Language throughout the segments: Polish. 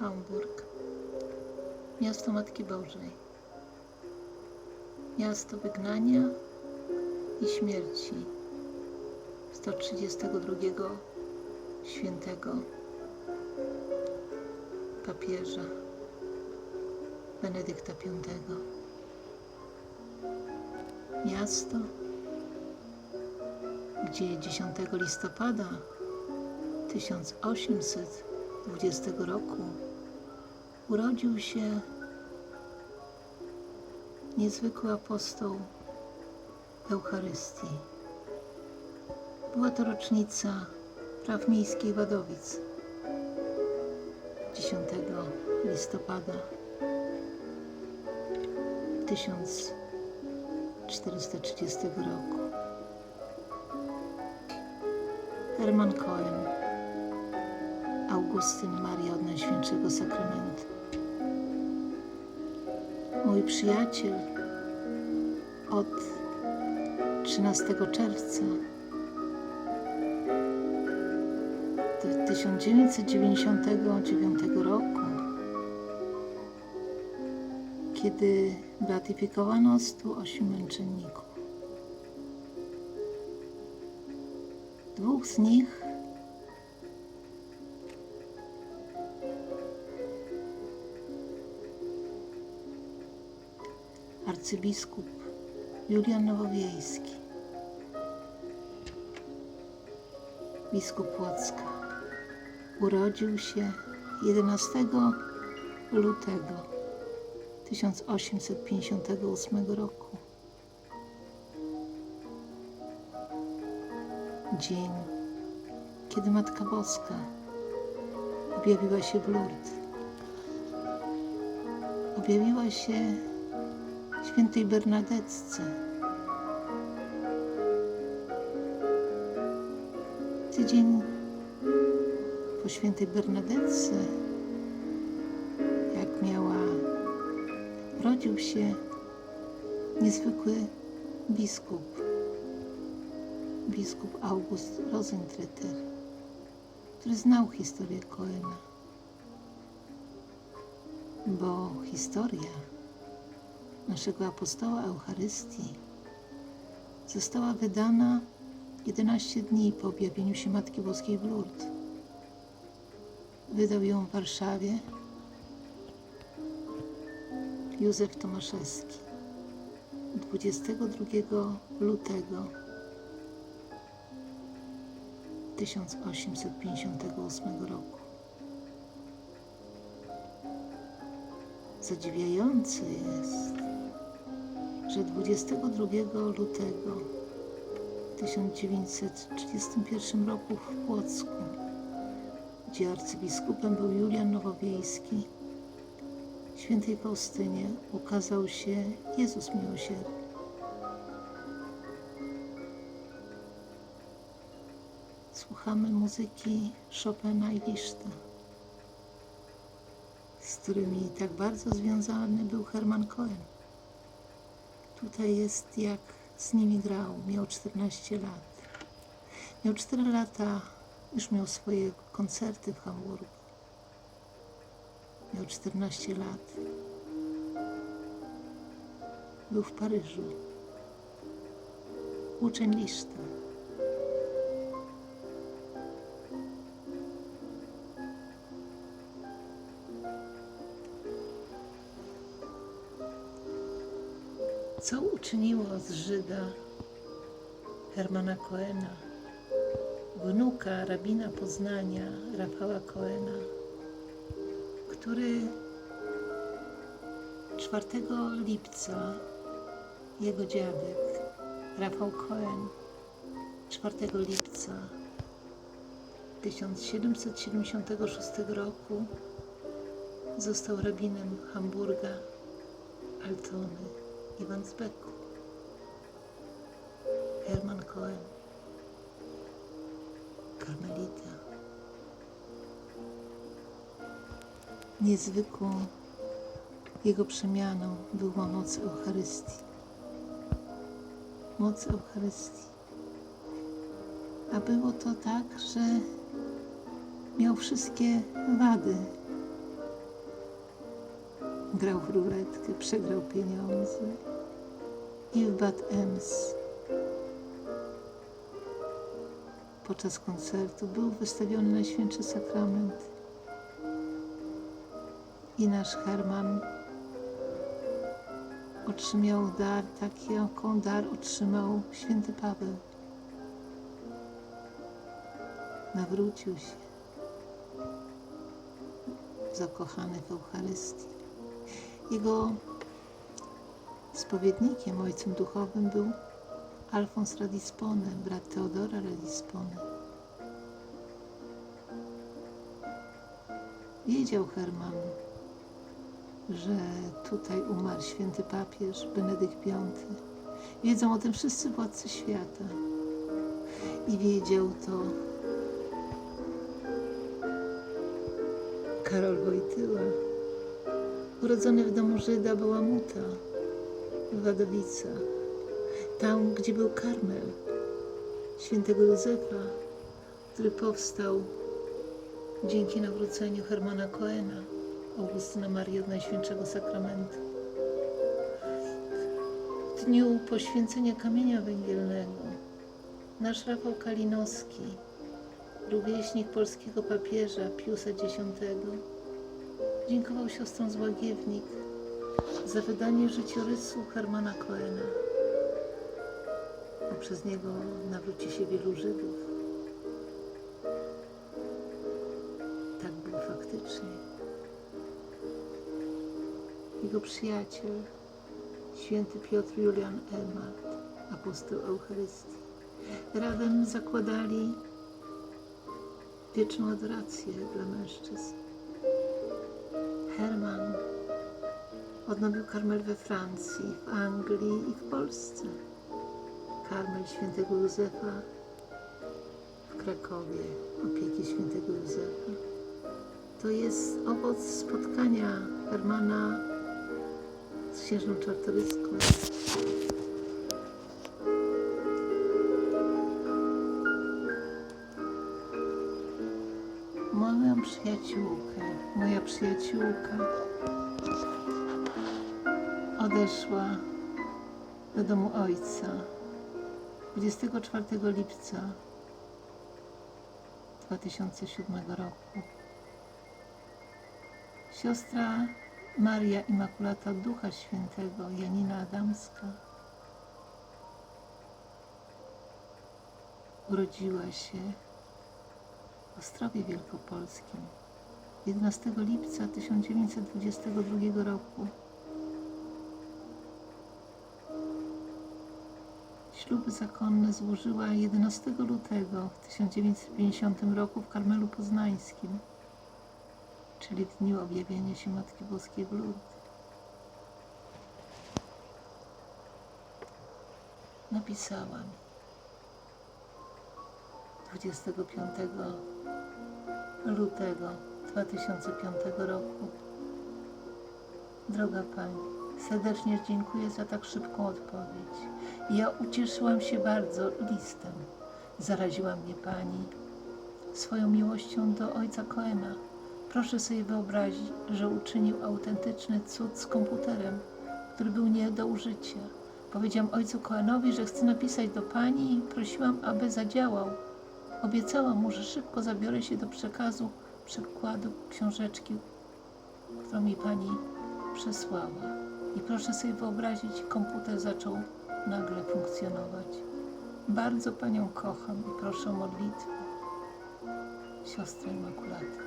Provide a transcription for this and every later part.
Hamburg, miasto Matki Bożej, miasto wygnania i śmierci. 132 świętego papieża Benedykta V. Miasto, gdzie 10 listopada 1820 roku urodził się niezwykły apostoł Eucharystii. Była to rocznica praw miejskich Wadowic 10 listopada 1430 roku. Herman Cohen, Augustyn Maria od Najświętszego Sakramentu. Mój przyjaciel od 13 czerwca do 1999 roku, kiedy beatyfikowano 108 męczenników. Dwóch z nich arcybiskup Julian Nowowiejski, biskup Płocka, urodził się 11 lutego 1858 roku. Dzień, kiedy Matka Boska objawiła się w Lourdes. Objawiła się świętej Bernadetce. Tydzień po świętej Bernadetce, jak miała, rodził się niezwykły biskup, biskup August Rosentreter, który znał historię Koena, bo historia naszego apostoła Eucharystii została wydana 11 dni po objawieniu się Matki Boskiej w Lourdes. Wydał ją w Warszawie Józef Tomaszewski 22 lutego 1858 roku. Zadziwiające jest, że 22 lutego 1931 roku w Płocku, gdzie arcybiskupem był Julian Nowowiejski, świętej Faustynie ukazał się Jezus Miłosierny. Słuchamy muzyki Chopina i Liszta z którymi tak bardzo związany był Herman Cohen. Tutaj jest jak z nimi grał. Miał 14 lat. Miał 4 lata, już miał swoje koncerty w Hamburgu. Miał 14 lat. Był w Paryżu. Uczeń Liszta. Co uczyniło z Żyda Hermana Coena, wnuka rabina Poznania Rafała Coena, który 4 lipca jego dziadek Rafał Cohen 4 lipca 1776 roku został rabinem Hamburga Altony i Wandsbeku. Herman Cohen, karmelita. Niezwykłą jego przemianą była moc Eucharystii. Moc Eucharystii. A było to tak, że miał wszystkie wady grał w ruletkę, przegrał pieniądze i w Bad Ems podczas koncertu był wystawiony Najświętszy Sakrament i nasz Herman otrzymał dar taki, jaką dar otrzymał święty Paweł. Nawrócił się zakochany w Eucharystii. Jego spowiednikiem, ojcem duchowym był Alfons Radispone, brat Teodora Radispone. Wiedział Herman, że tutaj umarł święty papież Benedykt V. Wiedzą o tym wszyscy władcy świata. I wiedział to Karol Wojtyła, urodzony w domu Żyda Bałamuta w Wadowicach, tam gdzie był Karmel świętego Józefa, który powstał dzięki nawróceniu Hermana Coena, Augustyna Marii od Najświętszego Sakramentu. W dniu poświęcenia kamienia węgielnego nasz Rafał Kalinowski, rówieśnik polskiego papieża Piusa X, dziękował siostrom z Łagiewnik za wydanie życiorysu Hermana Coena, przez niego nawróci się wielu Żydów. Tak było faktycznie. Jego przyjaciel, święty Piotr Julian Elmart, apostoł Eucharystii, razem zakładali wieczną adorację dla mężczyzn. Herman odnowił karmel we Francji, w Anglii i w Polsce. Karmel świętego Józefa w Krakowie, opieki świętego Józefa. To jest owoc spotkania Hermana z księżną Czartoryską. Moją przyjaciółkę, moja przyjaciółka odeszła do domu ojca 24 lipca 2007 roku. Siostra Maria Immaculata Ducha Świętego Janina Adamska urodziła się w Ostrowie Wielkopolskim 11 lipca 1922 roku. Śluby zakonne złożyła 11 lutego w 1950 roku w Karmelu Poznańskim, czyli dniu objawienia się Matki Boskiej w Lourdes. Napisała mi 25 lutego 2005 roku. Droga Pani, serdecznie dziękuję za tak szybką odpowiedź. Ja ucieszyłam się bardzo listem. Zaraziła mnie Pani swoją miłością do ojca Koena. Proszę sobie wyobrazić, że uczynił autentyczny cud z komputerem, który był nie do użycia. Powiedziałam ojcu Koenowi, że chcę napisać do Pani i prosiłam, aby zadziałał. Obiecałam mu, że szybko zabiorę się do przekazu przekładu książeczki, którą mi pani przesłała. I proszę sobie wyobrazić, komputer zaczął nagle funkcjonować. Bardzo panią kocham i proszę o modlitwę. Siostra Immaculata.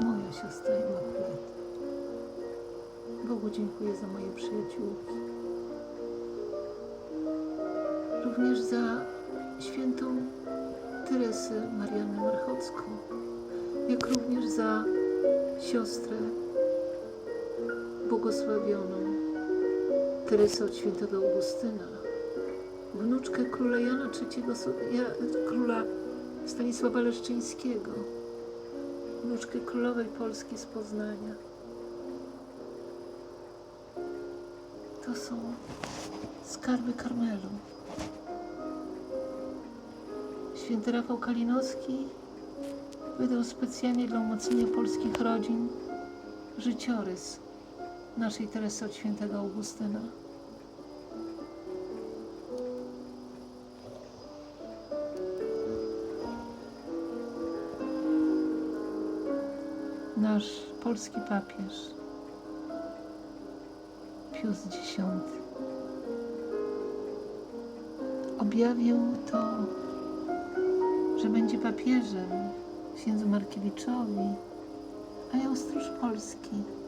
Moja siostra Immaculata. Bogu dziękuję za moje przyjaciółki. Również za świętą Teresę Mariannę Marchocką, jak również za siostrę błogosławioną Teresę od świętego Augustyna, wnuczkę króla Jana III, króla Stanisława Leszczyńskiego, wnuczkę królowej Polski z Poznania. To są skarby Karmelu. Święty Rafał Kalinowski wydał specjalnie dla umocnienia polskich rodzin życiorys naszej Teresy od świętego Augustyna. Nasz polski papież Pius X objawił to, że będzie papieżem księdzu Markiewiczowi, a ja stróż Polski.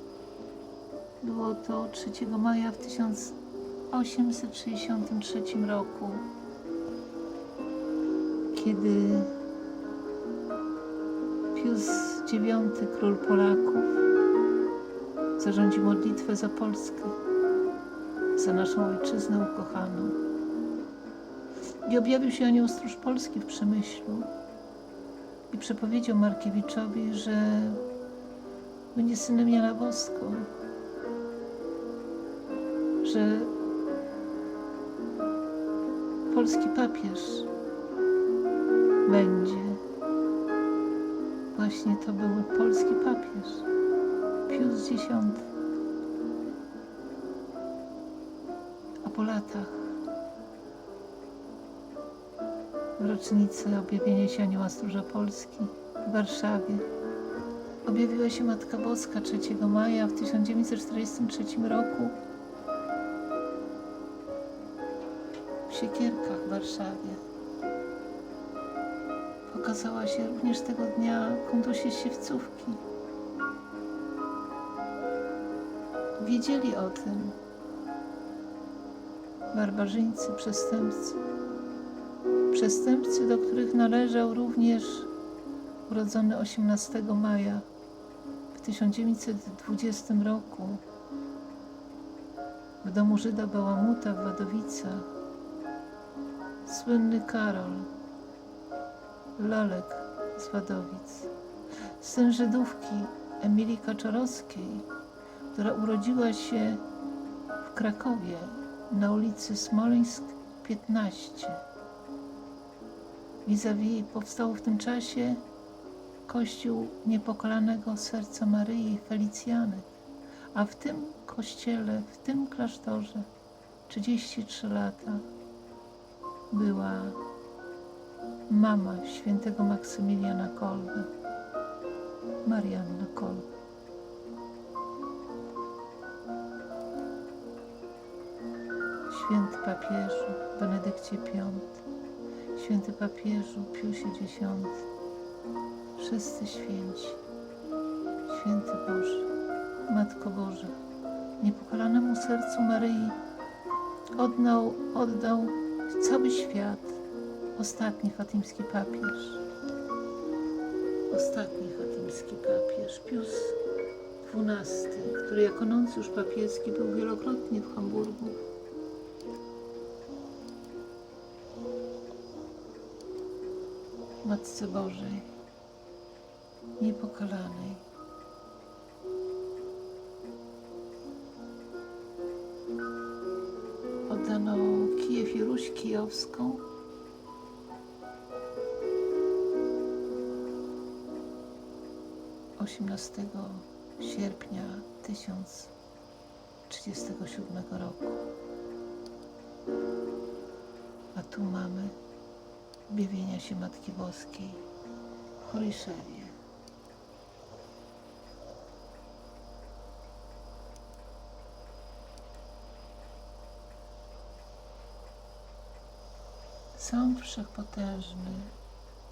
Było to 3 maja w 1863 roku, kiedy Pius IX, król Polaków, zarządził modlitwę za Polskę, za naszą ojczyznę ukochaną. I objawił się anioł stróż Polski w Przemyślu i przepowiedział Markiewiczowi, że będzie synem Jana Bosko, że polski papież będzie. Właśnie to był polski papież, Pius X. A po latach, w rocznicę objawienia się Anioła Stróża Polski w Warszawie, objawiła się Matka Boska 3 maja w 1943 roku Siekierkach w Warszawie. Pokazała się również tego dnia kondusie Siewcówki. Wiedzieli o tym barbarzyńcy, przestępcy. Przestępcy, do których należał również urodzony 18 maja w 1920 roku w domu Żyda Bałamuta w Wadowicach słynny Karol, Lalek z Wadowic, syn Żydówki Emilii Kaczorowskiej, która urodziła się w Krakowie na ulicy Smoleńsk 15. Vis-a-vis powstał w tym czasie Kościół Niepokalanego Serca Maryi Felicjany, a w tym kościele, w tym klasztorze 33 lata była mama świętego Maksymiliana Kolbe, Marianna Kolbe. Święty papieżu Benedykcie V, święty papieżu Piusie X, wszyscy święci, święty Boże, Matko Boża, niepokalanemu sercu Maryi oddał, oddał cały świat ostatni fatimski papież. Ostatni fatimski papież, Pius XII, który jako nuncjusz papieski był wielokrotnie w Hamburgu. Matce Bożej, niepokalanej. Kijowską. Osiemnastego sierpnia 1037 roku. A tu mamy objawienia się Matki Boskiej w Horiszewie. Sąd Wszechpotężny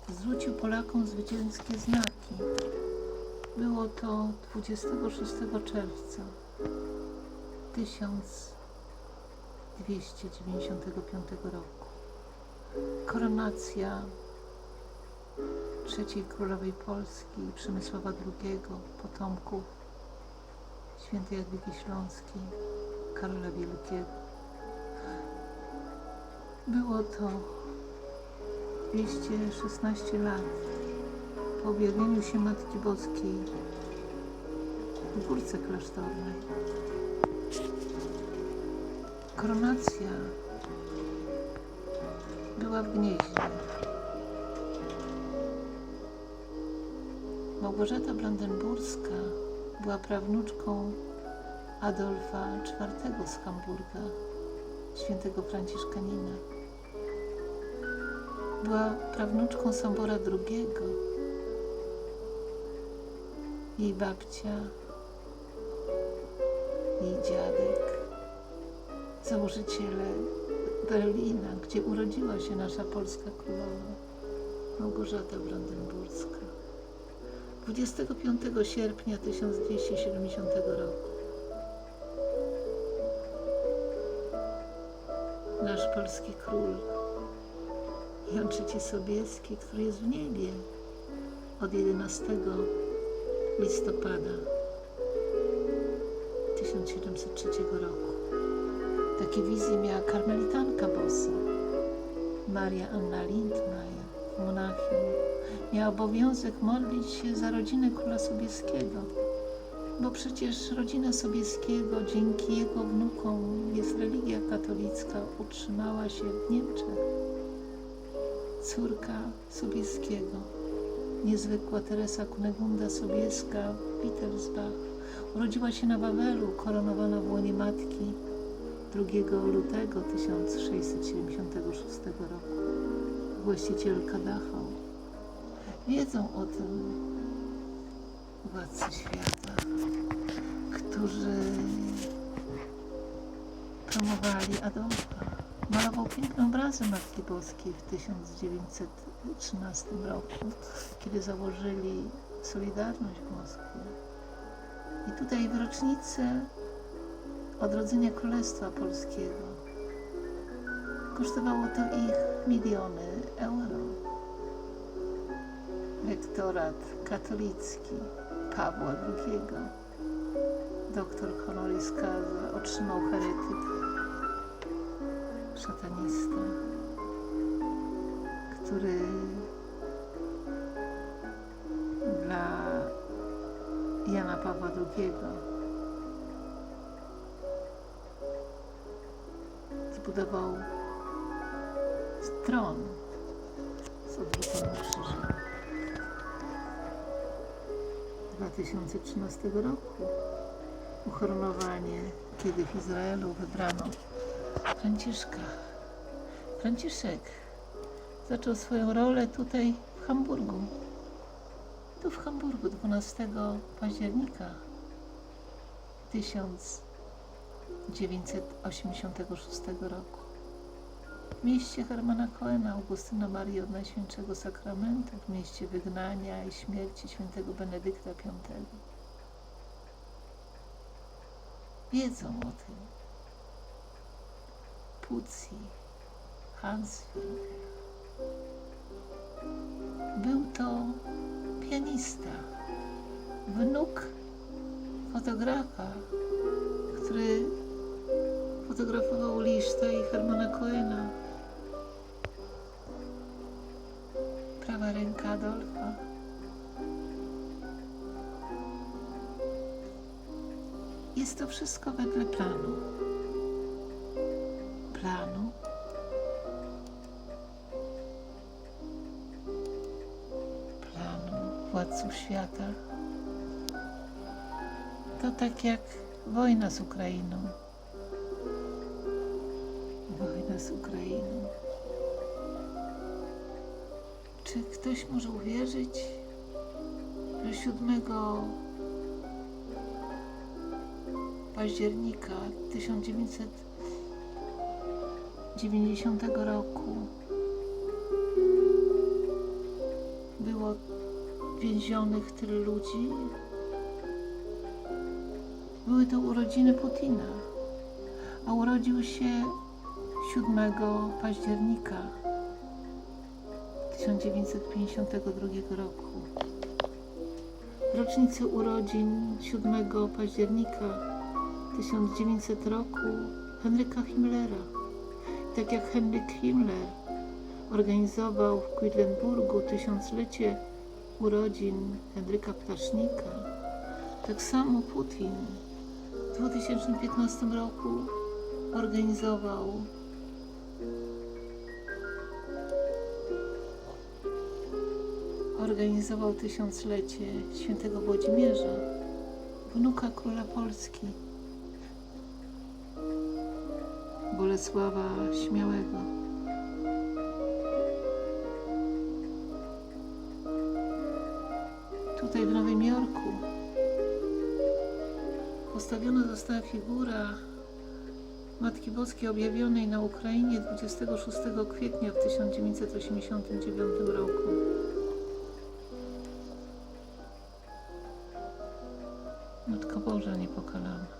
zwrócił Polakom zwycięskie znaki. Było to 26 czerwca 1295 roku. Koronacja trzeciej królowej Polski Przemysława II, potomków świętej Jadwigi Śląskiej, Karola Wielkiego. Było to 216 lat po objawieniu się Matki Boskiej w górce klasztornej. Koronacja była w Gnieźnie. Małgorzata Brandenburska była prawnuczką Adolfa IV z Hamburga, świętego Franciszkanina. Była prawnuczką Sobora II. Jej babcia, jej dziadek, założyciele Berlina, gdzie urodziła się nasza polska królowa, Małgorzata Brandenburska. 25 sierpnia 1270 roku nasz polski król Jan III Sobieski, który jest w niebie od 11 listopada 1703 roku. Takie wizje miała karmelitanka bosa Maria Anna Lindmayer Monachium. Miała obowiązek modlić się za rodzinę króla Sobieskiego, bo przecież rodzina Sobieskiego dzięki jego wnukom jest religia katolicka, utrzymała się w Niemczech. Córka Sobieskiego, niezwykła Teresa Kunegunda Sobieska w Wittelsbach, urodziła się na Wawelu, koronowana w łonie matki 2 lutego 1676 roku. Właścicielka Dachau. Wiedzą o tym władcy świata, którzy promowali Adolfa. Malował piękne obrazy Matki Boskiej w 1913 roku, kiedy założyli Solidarność w Moskwie. I tutaj w rocznicę odrodzenia Królestwa Polskiego kosztowało to ich miliony euro. Lektorat katolicki Pawła II, doktor honoris causa, otrzymał heretyk, szatanista, który dla Jana Pawła II zbudował tron z odwróconym krzyżem. 2013 roku uchoronowanie, kiedy w Izraelu wybrano Franciszka. Franciszek zaczął swoją rolę tutaj w Hamburgu. Tu w Hamburgu 12 października 1986 roku. W mieście Hermana Coena, Augustyna Marii od Najświętszego Sakramentu, w mieście wygnania i śmierci świętego Benedykta V. Wiedzą o tym. Pucci, Hansfield. Był to pianista, wnuk fotografa, który fotografował Liszta i Hermana Coena. Prawa ręka Adolfa. Jest to wszystko wedle planu. Planu. Planu władców świata. To tak jak wojna z Ukrainą. Wojna z Ukrainą. Czy ktoś może uwierzyć, że 7 października 1990 roku było więzionych tyle ludzi? Były to urodziny Putina, a urodził się 7 października 1952 roku. W rocznicę urodzin 7 października 1900 roku Henryka Himmlera. Tak jak Henryk Himmler organizował w Quedlinburgu tysiąclecie urodzin Henryka Ptasznika, tak samo Putin w 2015 roku organizował organizował tysiąclecie świętego Włodzimierza, wnuka króla Polski. Bolesława Śmiałego. Tutaj w Nowym Jorku postawiona została figura Matki Boskiej objawionej na Ukrainie 26 kwietnia w 1989 roku. Matko Boża niepokalana.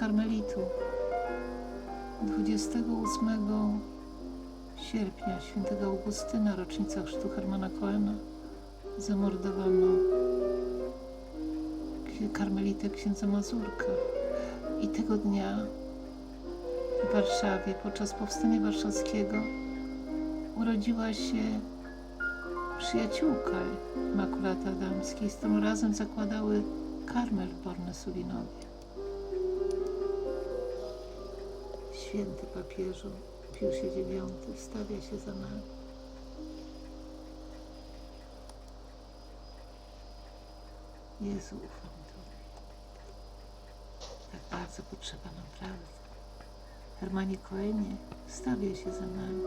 Karmelitów. 28 sierpnia świętego Augustyna, rocznica chrztu Hermana Coena, zamordowano karmelitę księdza Mazurka. I tego dnia w Warszawie podczas powstania warszawskiego urodziła się przyjaciółka Immaculaty Adamskiej, z którą razem zakładały karmel w Bornesulinowie. Święty papieżu Piusie IX wstawia się za nami. Jezu, ufam Tobie. Tak bardzo potrzeba nam prawdy. Hermanie Coenie wstawia się za nami.